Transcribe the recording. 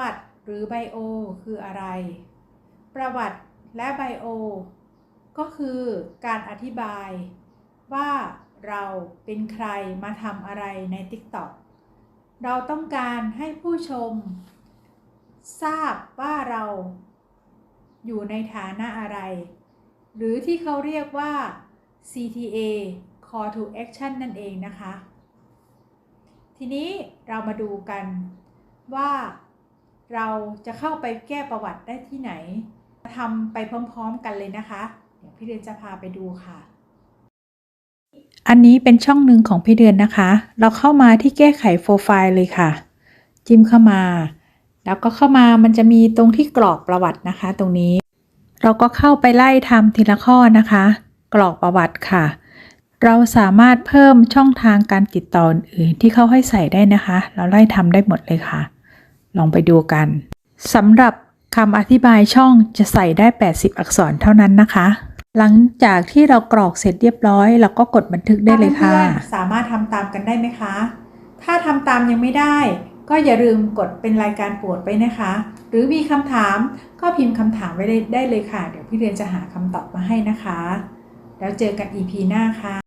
วัติหรือไบโอคืออะไร ประวัติและไบโอก็คือการอธิบายว่าเราเป็นใครมาทำอะไรใน TikTok เราต้องการให้ผู้ชม ทราบว่าเราอยู่ในฐานะอะไร หรือที่เขาเรียกว่า CTA Call to Action นั่นเองนะคะ ทีนี้เรามาดูกันว่า เราจะเข้าไปแก้ประวัติได้ที่ไหนทำไปพร้อมๆกันเลยนะคะ เดี๋ยวพี่เดือนจะพาไปดูค่ะ อันนี้เป็นช่องหนึ่งของพี่เดือนนะคะ เราเข้ามาที่แก้ไขโปรไฟล์เลยค่ะ จิ้มเข้ามา แล้วก็เข้ามามันจะมีตรงที่กรอกประวัตินะคะ ตรงนี้ เราก็เข้าไปไล่ทำทีละข้อนะคะ กรอกประวัติค่ะเราสามารถเพิ่มช่องทางการติดต่ออื่นที่เขาให้ใส่ได้นะคะ เราไล่ทำได้หมดเลยค่ะ ลองไปดูกันสำหรับคำอธิบายช่องจะใส่ได้ 80 อักษรเท่านั้นนะคะ หลังจากที่เรากรอกเสร็จเรียบร้อย เราก็กดบันทึกได้เลยค่ะ สามารถทำตามกันได้ไหมคะ ถ้าทำตามยังไม่ได้ ก็อย่าลืมกดเป็นรายการโปรดไปนะคะ หรือมีคำถามก็พิมพ์คำถามไว้ได้เลยค่ะ เดี๋ยวพี่เรียนจะหาคำตอบมาให้นะคะ แล้วเจอกัน EP หน้าค่ะ